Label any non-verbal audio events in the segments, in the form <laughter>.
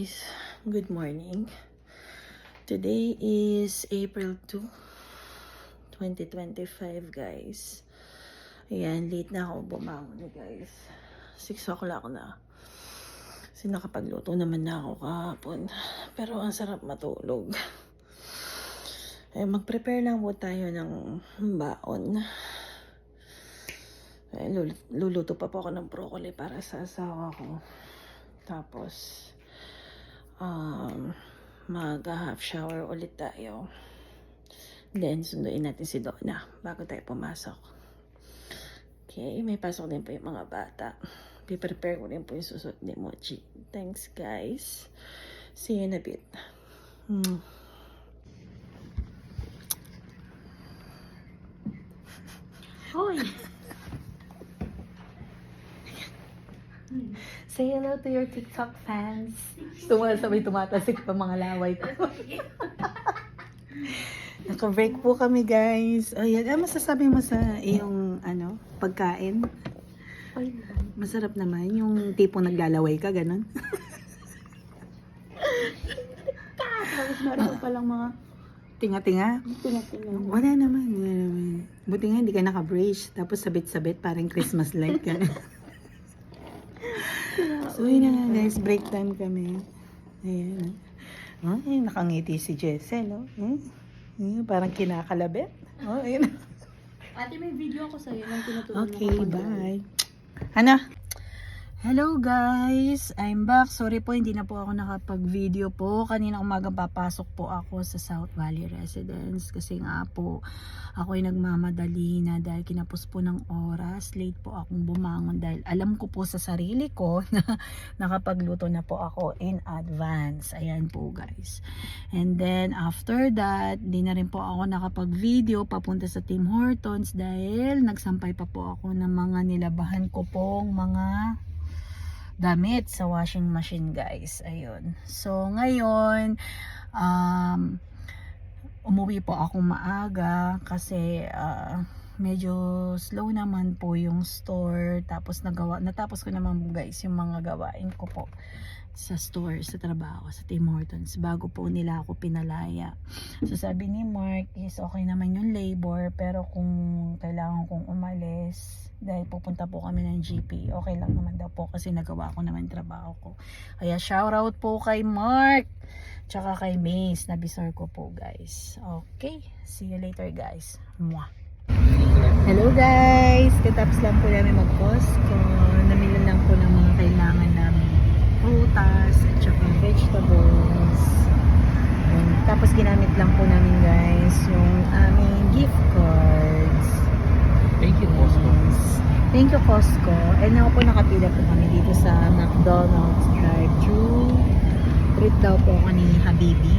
guys, good morning. Today is April 2, 2025 guys. Ayan, late na ako bumangon guys. 6 o'clock na. Kasi nakapagluto naman na ako kahapon. Pero ang sarap matulog. Eh, mag-prepare lang po tayo ng baon. Lul- luluto pa po ako ng broccoli para sa asawa ko. Tapos, um, mag-half shower ulit tayo. Then, sunduin natin si Donna bago tayo pumasok. Okay, may pasok din po yung mga bata. Piprepare ko rin po yung susunod ni Mochi. Thanks, guys. See you in a bit. Mm. Hoy! <laughs> Say hello to your TikTok fans. Sumasabay tumatasik pa mga laway ko. <laughs> Naka-break po kami, guys. Ayan, ano masasabi mo sa iyong, ano, pagkain? Masarap naman. Yung tipong naglalaway ka, ganun. tapos meron pa palang mga Tinga-tinga. Wala naman, wala naman. Buti nga hindi ka naka-brace. Tapos sabit-sabit, parang Christmas light ka. so <laughs> <laughs> yun na nga guys, break time kami. Ayan. Ay, nakangiti si Jesse, no? Hmm? Hmm, parang kinakalabit. Oh, ayun. Ate, may video ako sa'yo nang tinutulungan Okay, bye. Ano? Hello guys! I'm back. Sorry po, hindi na po ako nakapag-video po. Kanina umaga papasok po ako sa South Valley Residence kasi nga po ako ay nagmamadali na dahil kinapos po ng oras. Late po akong bumangon dahil alam ko po sa sarili ko <laughs> na nakapagluto na po ako in advance. Ayan po guys. And then after that, di na rin po ako nakapag-video papunta sa Tim Hortons dahil nagsampay pa po ako ng mga nilabahan ko pong mga damit sa washing machine guys. Ayun. So ngayon, um, umuwi po ako maaga kasi ah, medyo slow naman po yung store tapos nagawa natapos ko naman guys yung mga gawain ko po sa store, sa trabaho, sa Tim Hortons bago po nila ako pinalaya. So sabi ni Mark is okay naman yung labor pero kung kailangan kong umalis dahil pupunta po kami ng GP, okay lang naman daw po kasi nagawa ko naman trabaho ko. Kaya shout out po kay Mark tsaka kay Mace na bisor ko po guys. Okay, see you later guys. Mwah. Hello guys! Katapos lang po namin mag-Costco. Namili lang po ng mga kailangan namin prutas at saka vegetables. Ayan. Tapos ginamit lang po namin guys yung aming gift cards. Thank you, Costco. Yes. Thank you Costco. And ako po nakapila po kami dito sa McDonald's drive-thru. Treat daw po ako ni Habibi.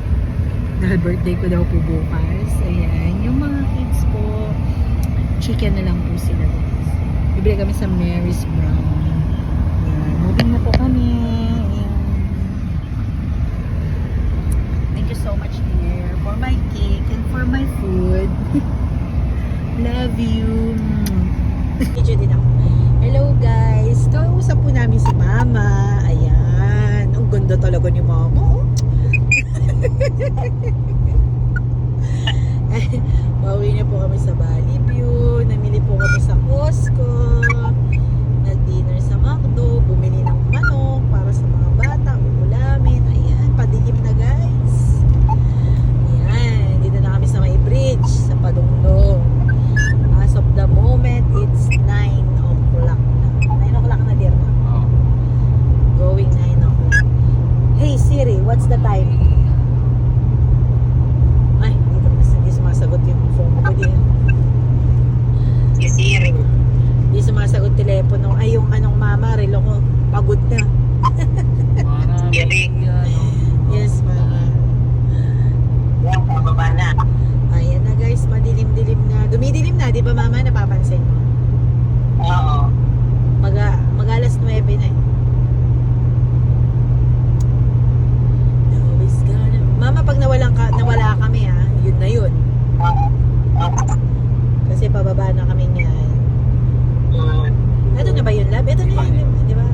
<laughs> Dahil birthday ko daw po bukas. Ayan. Yung mga kids po, chicken na lang po sila guys. Bibili kami sa Mary's Brown. Ayan. Moving na po kami. Thank you so much dear for my cake and for my food. <laughs> Love you. Video din ako. Hello guys. Kausap po namin si Mama. Ayan. Ang ganda talaga ni Mama. Oh. <laughs> <laughs> Pauwi na po kami sa Bali View. Namili po kami sa Costco. Nag-dinner sa McDo. Bumili ng manok para sa mga bata. Ulamin. Ayan. Padilim na guys. Ayan. Dito na kami sa may bridge. Sa Padungdong. As of the moment, it's 9 o'clock na. 9 o'clock na dear na. Oh. Going 9 o'clock. Hey Siri, what's the time? Ay, dito mas hindi sumasagot yung phone ko din. Si Siri. Hindi sumasagot telepono. Ay, yung anong mama, relo ko, pagod na. Para Siri. Yes, mama. Yan, pababa na. Ayan na guys, madilim-dilim na. Mama? Napapansin mo? Oo. Mag, mag alas 9 na eh. Mama, pag nawalan ka, nawala kami ha, yun na yun. Kasi pababa na kami niyan. Mm. Ito na ba yun, lab? Ito na yun, di ba?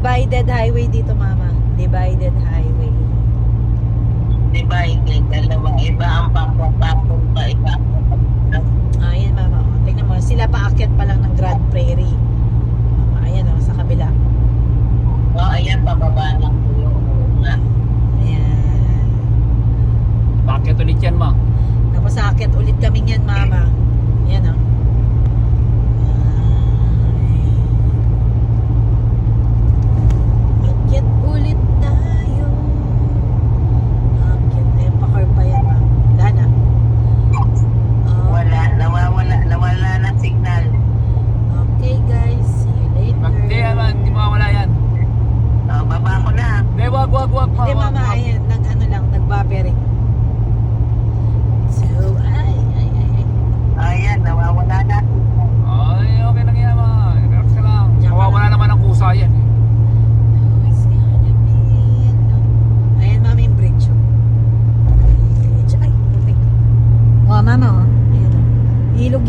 Divided highway dito, mama. Divided highway. Divided, dalawa. Iba ang pakong-pakong pa, iba ang Ah, yan, mama. O, tingnan mo, sila pa paakyat pa lang ng Grand Prairie. Mama, ayan, o, sa kabila. Oh, ayan, pa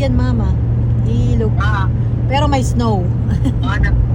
yan, mama. Ilog. Ah. Pero may snow. oh,